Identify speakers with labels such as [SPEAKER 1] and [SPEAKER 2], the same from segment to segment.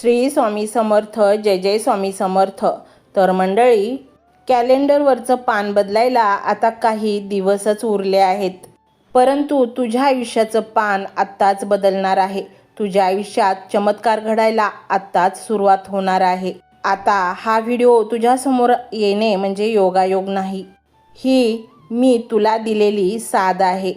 [SPEAKER 1] श्री स्वामी समर्थ जय जय स्वामी समर्थ. तर मंडळी कॅलेंडरवरचं पान बदलायला आता काही दिवसच उरले आहेत. परंतु तुझ्या आयुष्याचं पान आत्ताच बदलणार आहे. तुझ्या आयुष्यात चमत्कार घडायला आत्ताच सुरुवात होणार आहे. आता हा व्हिडिओ तुझ्यासमोर येणे म्हणजे योगायोग नाही. ही मी तुला दिलेली साध आहे.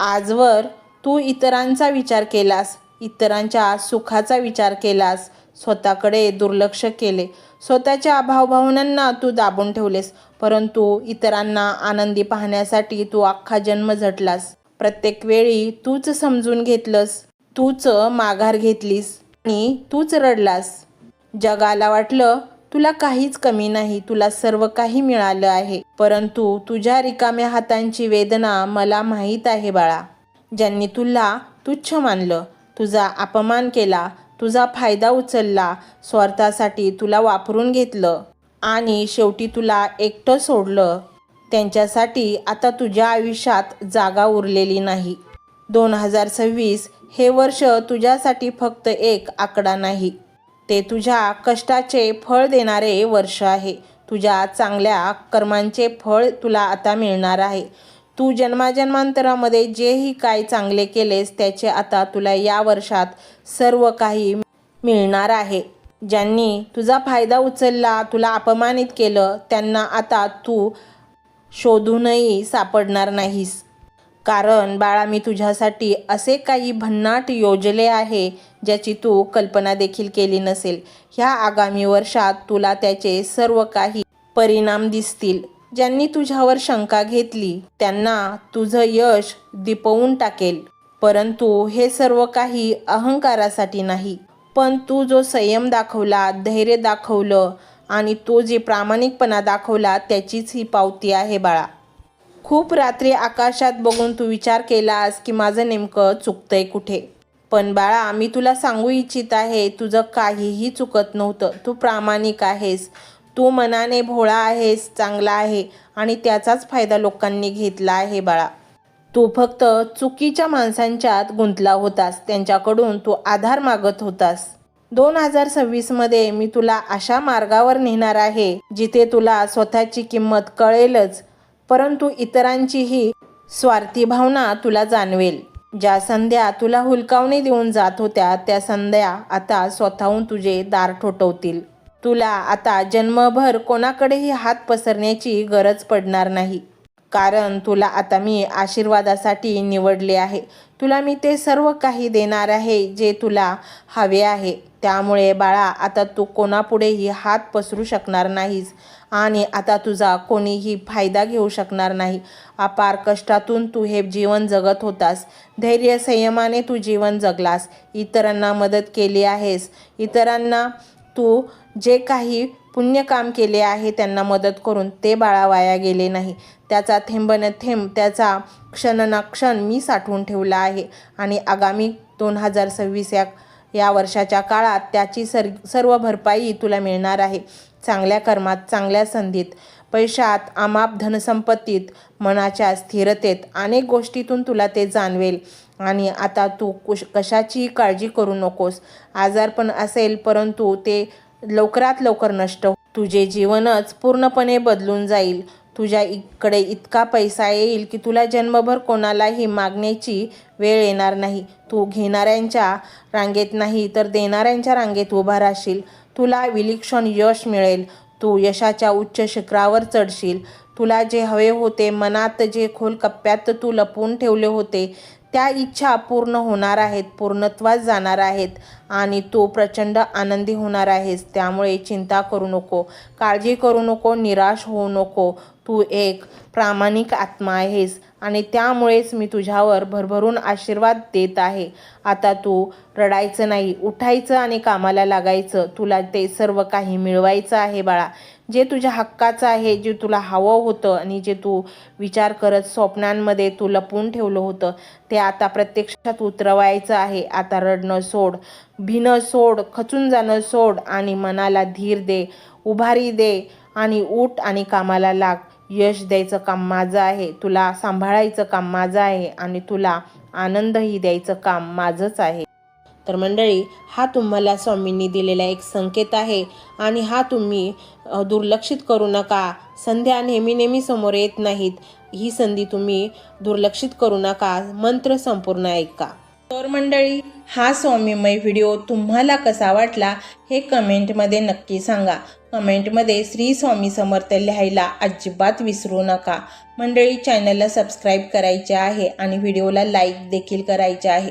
[SPEAKER 1] आजवर तू इतरांचा विचार केलास इतरांच्या सुखाचा विचार केलास. स्वतःकडे दुर्लक्ष केले. स्वतःच्या भावभावनांना तू दाबून ठेवलेस परंतु इतरांना आनंदी पाहण्यासाठी तू अख्खा जन्म झटलास. प्रत्येक वेळी तूच समजून घेतलंस तूच माघार घेतलीस आणि तूच रडलास. जगाला वाटलं तुला काहीच कमी नाही तुला सर्व काही मिळालं आहे परंतु तुझ्या रिकाम्या हातांची वेदना मला माहीत आहे बाळा. ज्यांनी तुला तुच्छ मानलं तुझा अपमान केला तुझा फायदा उचलला स्वार्थासाठी तुला वापरून घेतलं आणि शेवटी तुला एकटं सोडलं. त्यांच्यासाठी आता तुझ्या आयुष्यात जागा उरलेली नाही. दोन हजार सव्वीस हे वर्ष तुझ्यासाठी फक्त एक आकडा नाही. ते तुझ्या कष्टाचे फळ देणारे वर्ष आहे. तुझ्या चांगल्या कर्मांचे फळ तुला आता मिळणार आहे. तू जन्माजन्मांतरामध्ये जेही काय चांगले केलेस त्याचे आता तुला या वर्षात सर्व काही मिळणार आहे. ज्यांनी तुझा फायदा उचलला तुला अपमानित केलं त्यांना आता तू शोधूनही सापडणार नाहीस. कारण बाळा मी तुझ्यासाठी असे काही भन्नाट योजले आहे ज्याची तू कल्पना देखील केली नसेल. ह्या आगामी वर्षात तुला त्याचे सर्व काही परिणाम दिसतील. ज्यांनी तुझ्यावर शंका घेतली त्यांना तुझं यश दिपवून टाकेल. परंतु हे सर्व काही अहंकारासाठी नाही पण तू जो संयम दाखवला धैर्य दाखवलं आणि तो जे प्रामाणिकपणा दाखवला त्याचीच ही पावती आहे बाळा. खूप रात्री आकाशात बघून तू विचार केलास की माझं नेमकं चुकतंय कुठे? पण बाळा मी तुला सांगू इच्छित आहे तुझं काहीही चुकत नव्हतं. तू प्रामाणिक आहेस. तू मनाने भोळा आहेस चांगला आहे आणि त्याचाच फायदा लोकांनी घेतला आहे बाळा. तू फक्त चुकीच्या माणसांच्यात गुंतला होतास त्यांच्याकडून तू आधार मागत होतास. दोन हजार सव्वीसमध्ये मी तुला अशा मार्गावर नेणार आहे जिथे तुला स्वतःची किंमत कळेलच परंतु इतरांचीही स्वार्थी भावना तुला जाणवेल. ज्या संध्या तुला हुलकावणी देऊन जात होत्या त्या संध्या आता स्वतःहून तुझे दार ठोठवतील. तुला आता जन्मभर कोणाकडेही हात पसरण्याची गरज पडणार नाही. कारण तुला आता मी आशीर्वादासाठी निवडले आहे. तुला मी ते सर्व काही देणार आहे जे तुला हवे आहे. त्यामुळे बाळा आता तू कोणापुढेही हात पसरू शकणार नाहीस आणि आता तुझा कोणीही फायदा घेऊ शकणार नाही. अपार कष्टातून तू हे जीवन जगत होतास. धैर्य संयमाने तू जीवन जगलास. इतरांना मदत केली आहेस. इतरांना तू जे काही पुण्य काम केले आहे त्यांना मदत करून ते बाळा वाया गेले नाही. त्याचा थेंब न थेंब त्याचा क्षणनाक्षण क्षण मी साठवून ठेवला आहे. आणि आगामी दोन हजार सव्वीस या या वर्षाच्या काळात त्याची सर सर्व भरपाई तुला मिळणार आहे. चांगल्या कर्मात चांगल्या संधीत पैशात आमाप धनसंपत्तीत मनाच्या स्थिरतेत अनेक गोष्टीतून तुला ते जाणवेल. आणि आता तू कुश कशाचीही काळजी करू नकोस. आजारपण असेल परंतु ते लवकरात लवकर नष्ट हो. तुझे जीवनच पूर्णपणे बदलून जाईल. तुझ्या इकडे इतका पैसा येईल की तुला जन्मभर कोणालाही मागण्याची वेळ येणार नाही. तू घेणाऱ्यांच्या रांगेत नाही तर देणाऱ्यांच्या रांगेत उभा राहशील. तुला विलक्षण यश मिळेल. तू यशाच्या उच्च शिखरावर चढशील. तुला जे हवे होते मनात जे खोल कप्प्यात तू लपवून ठेवले होते त्या इच्छा पूर्ण होणार आहेत पूर्णत्वास जाणार आहेत आणि तू प्रचंड आनंदी होणार आहेस. त्यामुळे चिंता करू नको काळजी करू नको निराश होऊ नको. तू एक प्रामाणिक आत्मा आहेस आणि त्यामुळेच मी तुझ्यावर भरभरून आशीर्वाद देत आहे. आता तू रडायचं नाही उठायचं आणि कामाला लागायचं. तुला ते सर्व काही मिळवायचं आहे बाळा. जे तुझ्या हक्काचं आहे जे तुला हवं होतं आणि जे तू विचार करत स्वप्नांमध्ये तू लपवून ठेवलं होतं ते आता प्रत्यक्षात उतरवायचं आहे. आता रडणं सोड भिणं सोड खचून जाणं सोड आणि मनाला धीर दे उभारी दे आणि उठ आणि कामाला लाग. यश द्यायचं काम माझं आहे तुला सांभाळायचं काम माझं आहे आणि तुला आनंदही द्यायचं काम माझंच आहे. तर मंडळी हा तुम्हाला स्वामींनी दिलेला एक संकेत आहे आणि हा तुम्ही दुर्लक्षित करू नका. संध्या नेहमी नेहमी समोर येत नाहीत. ही संधी तुम्ही दुर्लक्षित करू नका. मंत्र संपूर्ण ऐका. तर मंडळी हा स्वामीमय व्हिडिओ तुम्हाला कसा वाटला हे कमेंटमध्ये नक्की सांगा. कमेंटमध्ये श्री स्वामी समर्थ लिहायला अजिबात विसरू नका. मंडळी चॅनलला सबस्क्राईब करायचे आहे आणि व्हिडिओला लाईक देखील करायचे आहे.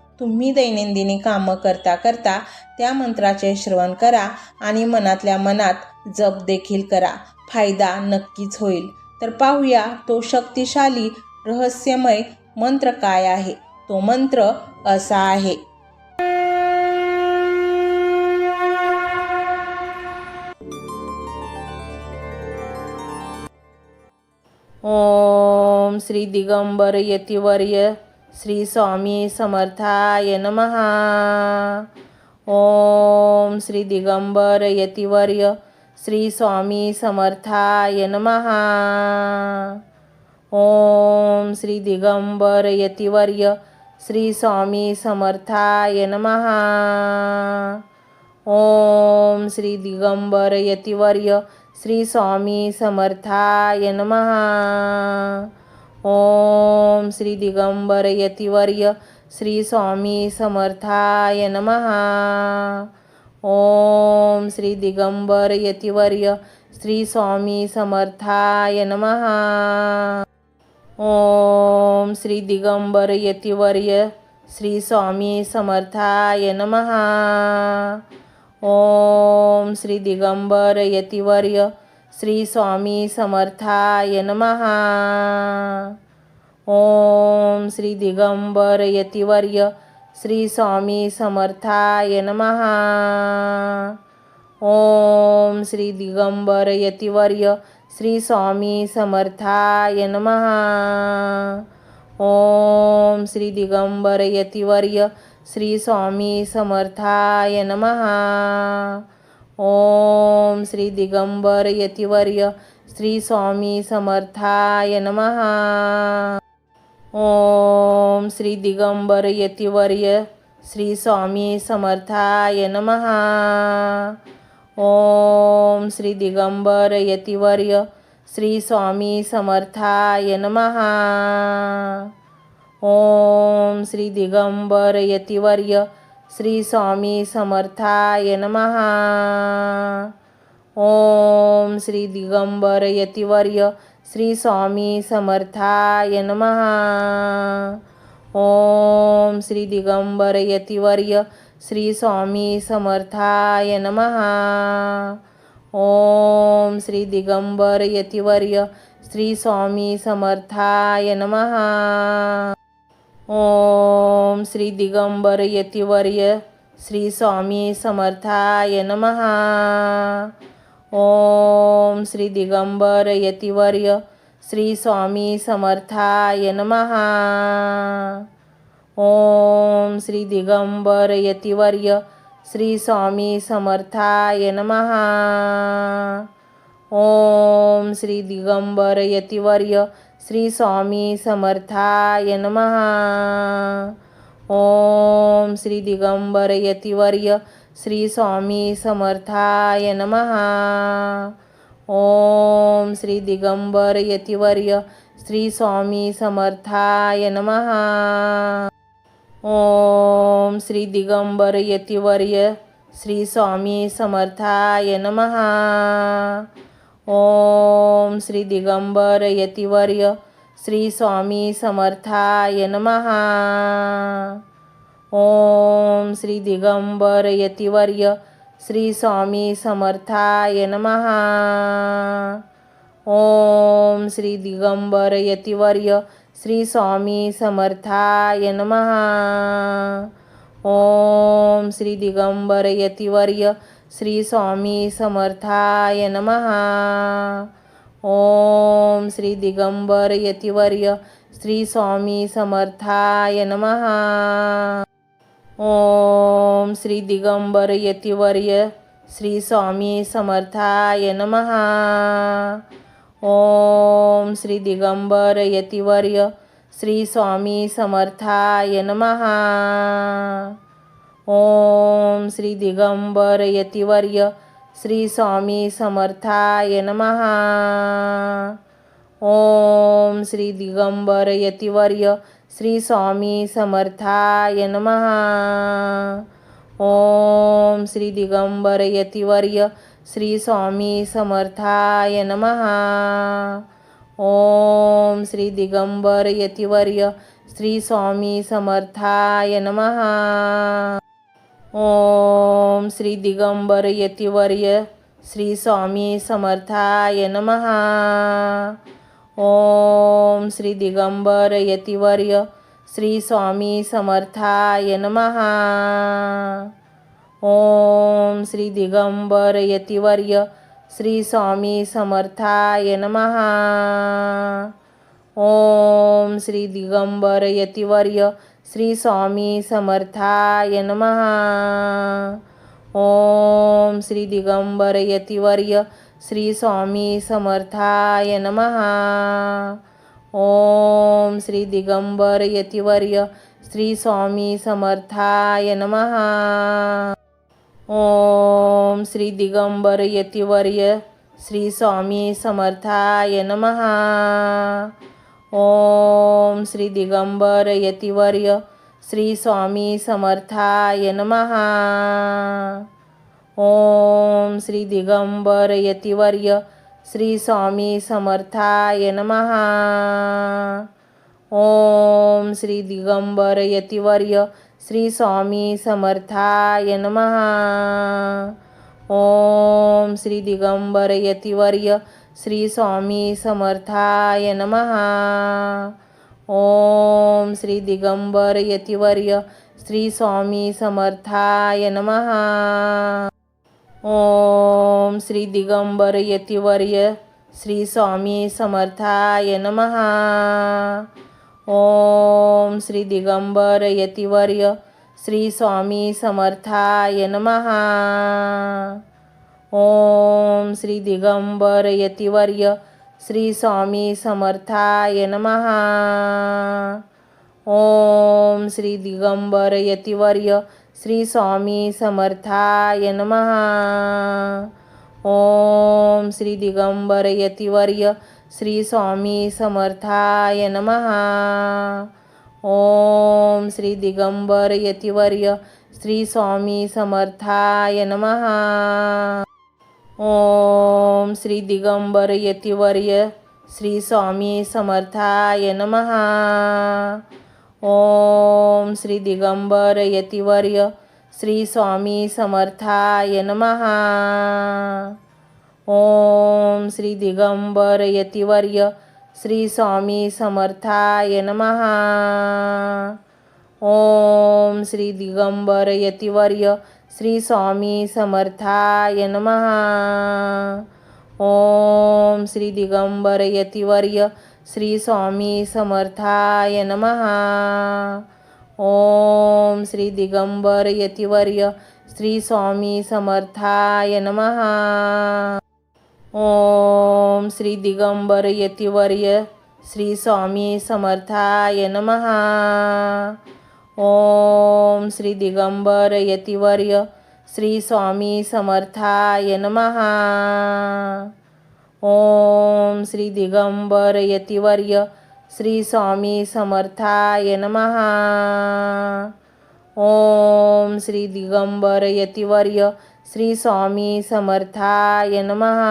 [SPEAKER 1] तुम्ही दैनंदिनी कामं करता करता त्या मंत्राचे श्रवण करा आणि मनातल्या मनात जप देखील करा. फायदा नक्कीच होईल. तर पाहूया तो शक्तिशाली रहस्यमय मंत्र काय आहे? तो मंत्र असा आहे. ओम श्री दिगंबर यतिवर्य श्री स्वामी समर्थाय नमहा ओम श्री दिगंबर यतिवर्य श्री स्वामी समर्थाय नमहा ओम श्री दिगंबर यतिवर्य श्री स्वामी समर्थाय नमहा ओम श्री दिगंबर यतिवर्य श्री स्वामी समर्थाय नमहा ओम श्री दिगंबर यतिवर्य श्री स्वामी समर्थाय नमहा ओम श्री दिगंबर यतिवर्य श्री स्वामी समर्थाय नमहा ओम श्री दिगंबर यतिवर्य श्री स्वामी समर्थाय नमहा ओम श्री दिगंबर यतिवर्य श्री स्वामी समर्थाय नमहा ओम श्री दिगंबर यतिवर्य श्री स्वामी समर्थाय नमहा ओम श्री दिगंबर यतिवर्य श्री स्वामी समर्थाय नमहा ओम श्री दिगंबर यतिवर्य श्री स्वामी समर्थाय नमहा ओम श्री दिगंबर यतिवर्य श्री स्वामी समर्थाय नमः। ओम श्री दिगंबर यतिवर्य श्री स्वामी समर्थाय नमः। ओम श्री दिगंबर यतिवर्य श्री स्वामी समर्थाय नमः। ओम श्री दिगंबर यतिवर्य श्री स्वामी समर्थाय नमहा ओम श्री दिगंबर यतिवर्य श्री स्वामी समर्थाय नमहा ओम श्री दिगंबर यतिवर्य श्री स्वामी समर्थाय नमहा ओम श्री दिगंबर यतिवर्य श्री स्वामी समर्थाय नमहा ओम श्री दिगंबर यतिवर्य श्री स्वामी समर्थाय नमहा ओम श्री दिगंबर यतिवर्य श्री स्वामी समर्थाय नमहा ओम श्री दिगंबर यतिवर्य श्री स्वामी समर्थाय नमहा ओम श्री दिगंबर यतिवर्य श्री स्वामी समर्थाय नमहा ओम श्री दिगंबर यतिवर्य श्री स्वामी समर्थाय नमहा ओम श्री दिगंबर यतिवर्य श्री स्वामी समर्थाय नमहा ओम श्री दिगंबर यतिवर्य श्री स्वामी समर्थाय नमहा ओम श्री दिगंबर यतिवर्य श्री स्वामी समर्थाय नमहा ओम श्री दिगंबर यतिवर्य श्री स्वामी समर्थाय नमहा ओम श्री दिगंबर यतिवर्य श्री स्वामी समर्थाय नमहा ओम श्री दिगंबर यतिवर्य श्री स्वामी समर्थाय नमहा ओम श्री दिगंबर यतिवर्य श्री स्वामी समर्थाय नमहा ओम श्री दिगंबर यतिवर्य श्री स्वामी समर्थाय नमहा ओम श्री दिगंबर यतिवर्य श्री स्वामी समर्थाय नमहा ओम श्री दिगंबर यतिवर्य श्री स्वामी समर्थाय नमहा ओम श्री दिगंबर यतिवर्य श्री स्वामी समर्थाय नमहा ओम श्री दिगंबर यतिवर्य श्री स्वामी समर्थाय नमहा ओम श्री दिगंबर यतिवर्य श्री स्वामी समर्थाय नमः। ओम श्री दिगंबर यतिवर्य श्री स्वामी समर्थाय नमः। ओम श्री दिगंबर यतिवर्य श्री स्वामी समर्थाय नमः। ओम श्री दिगंबर यतिवर्य श्री स्वामी समर्थाय नमहा ओम श्री दिगंबर यतिवर्य श्री स्वामी समर्थाय नमहा ओम श्री दिगंबर यतिवर्य श्री स्वामी समर्थाय नमहा ओम श्री दिगंबर यतिवर्य श्री स्वामी समर्थाय नमहा ओम श्री दिगंबर यतिवर्य श्री स्वामी समर्थाय नमहा ओम श्री दिगंबर यतिवर्य श्री स्वामी समर्थाय नमहा ओम श्री दिगंबर यतिवर्य श्री स्वामी समर्थाय नमहा ओम श्री दिगंबर यतिवर्य श्री स्वामी समर्थाय नमहा ओम श्री दिगंबर यतिवर्य श्री स्वामी समर्थाय नमहा ओम श्री दिगंबर यतिवर्य श्री स्वामी समर्थाय नमहा ओम श्री दिगंबर यतिवर्य श्री स्वामी समर्थाय नमहा ओम श्री दिगंबर यतिवर्य श्री स्वामी समर्थाय नमहा ओम श्री दिगंबर यतिवर्य श्री स्वामी समर्थाय नमहा ओम श्री दिगंबर यतिवर्य श्री स्वामी समर्थाय नमहा ओम श्री दिगंबर यतिवर्य श्री स्वामी समर्थाय नमहा ओम श्री दिगंबर यतिवर्य श्री स्वामी समर्थाय नमहा ओम श्री दिगंबर यतिवर्य श्री स्वामी समर्थाय नमहा ओम श्री दिगंबर यतिवर्य श्री स्वामी समर्थाय नमहा ओम श्री दिगंबर यतिवर्य श्री स्वामी समर्थाय नमहा ओम श्री दिगंबर यतिवर्य श्री स्वामी समर्थाय नमहा ओम श्री दिगंबर यतिवर्य श्री स्वामी समर्थाय नमहा ओम श्री दिगंबर यतिवर्य श्री स्वामी समर्थाय नमः। ओम श्री दिगंबर यतिवर्य श्री स्वामी समर्थाय नमः। ओम श्री दिगंबर यतिवर्य श्री स्वामी समर्थाय नमः। ओम श्री दिगंबर यतिवर्य श्री स्वामी समर्थाय नमहा ओम श्री दिगंबर यतिवर्य श्री स्वामी समर्थाय नमहा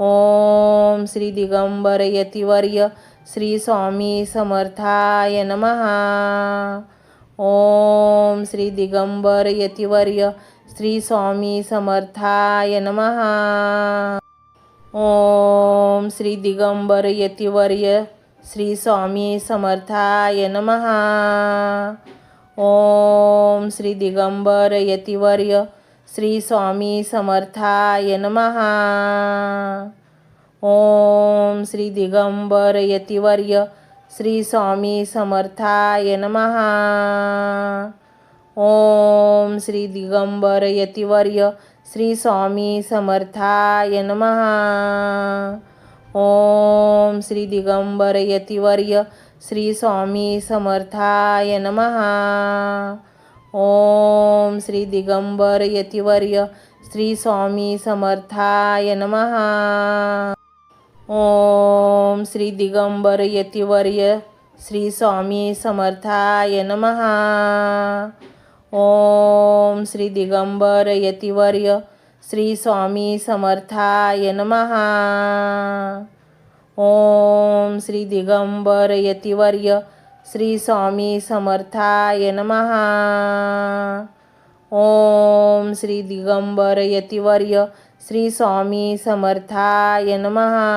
[SPEAKER 1] ओम श्री दिगंबर यतिवर्य श्री स्वामी समर्थाय नमहा ओम श्री दिगंबर यतिवर्य श्री स्वामी समर्थाय नमहा ओम श्री दिगंबर यतिवर्य श्री स्वामी समर्थाय नमहा ओम श्री दिगंबर यतिवर्य श्री स्वामी समर्थाय नमहा ओम श्री दिगंबर यतिवर्य श्री स्वामी समर्थाय नमहा ओम श्री दिगंबर यतिवर्य श्री स्वामी समर्थाय नमः। ओम श्री दिगंबर यतिवर्य श्री स्वामी समर्थाय नमः। ओम श्री दिगंबर यतिवर्य श्री स्वामी समर्थाय नमः। ओम श्री दिगंबर यतिवर्य श्री स्वामी समर्थाय नमः। ओम श्री दिगंबर यतिवर्य श्री स्वामी समर्थाय नमहा ओम श्री दिगंबर यतिवर्य श्री स्वामी समर्थाय नमहा ओम श्री दिगंबर यतिवर्य श्री स्वामी समर्थाय नमहा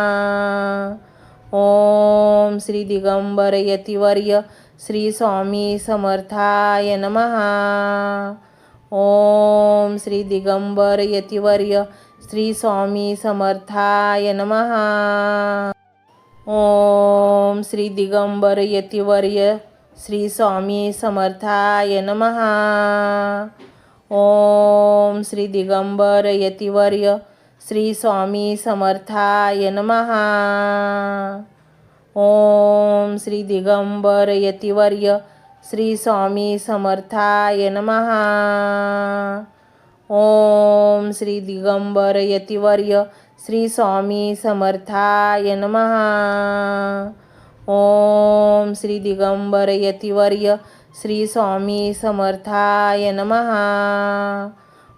[SPEAKER 1] ओम श्री दिगंबर यतिवर्य श्री स्वामी समर्थाय नमहा ओम श्री दिगंबर यतिवर्य श्री स्वामी समर्थाय नमहा ओम श्री दिगंबर यतिवर्य श्री स्वामी समर्थाय नमहा ओम श्री दिगंबर यतिवर्य श्री स्वामी समर्थाय नमहा ओम श्री दिगंबर यतिवर्य श्री स्वामी समर्थाय नमः। ओम श्री दिगंबर यतिवर्य श्री स्वामी समर्थाय नमः। ओम श्री दिगंबर यतिवर्य श्री स्वामी समर्थाय नमः।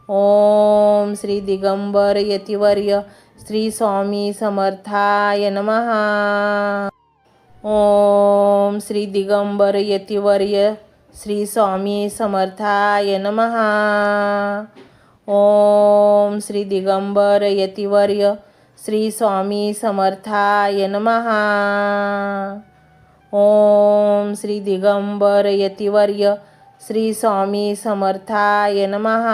[SPEAKER 1] ओम श्री दिगंबर यतिवर्य श्री स्वामी समर्थाय नमः। ओम श्री दिगंबर यतिवर्य श्री स्वामी समर्थाय नमः। ओम श्री दिगंबर यतिवर्य श्री स्वामी समर्थाय नमः। ओम श्री दिगंबर यतिवर्य श्री स्वामी समर्थाय नमः।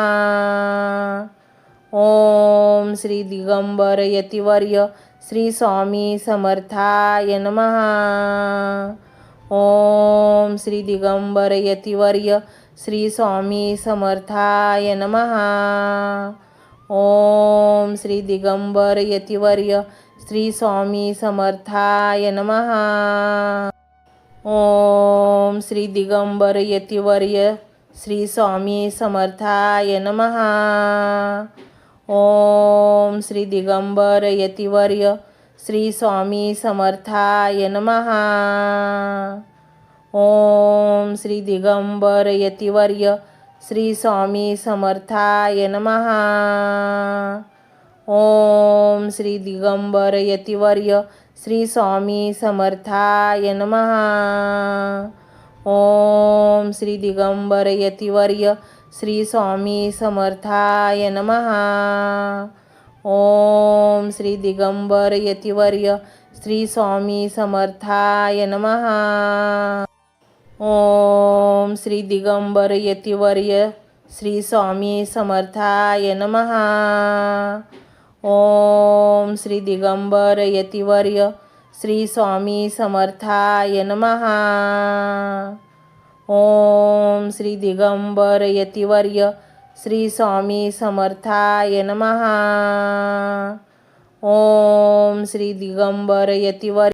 [SPEAKER 1] ओम श्री दिगंबर यतिवर्य श्री स्वामी समर्थाय नमहा ओम श्री दिगंबर यतिवर्य श्री स्वामी समर्थाय नमहा ओम श्री दिगंबर यतिवर्य श्री स्वामी समर्थाय नमहा ओम श्री दिगंबर यतिवर्य श्री स्वामी समर्थाय नमहा ओम श्री दिगंबर यतिवर्य श्री स्वामी समर्थाय नमहा ओम श्री दिगंबर यतिवर्य श्री स्वामी समर्थाय नमहा ओम श्री दिगंबर यतिवर्य श्री स्वामी समर्थाय नमहा ओम श्री दिगंबर यतिवर्य श्री स्वामी समर्थाय नमहा ओम श्री दिगंबर यतिवर्य श्री स्वामी समर्थाय नमहा ओम श्री दिगंबर यतिवर्य श्री स्वामी समर्थाय नमहा ओम श्री दिगंबर यतिवर्य श्री स्वामी समर्थाय नमहा ओम श्री दिगंबर यतिवर्य श्री स्वामी समर्थाय नमः। ओम श्री दिगंबर यतिवर्य।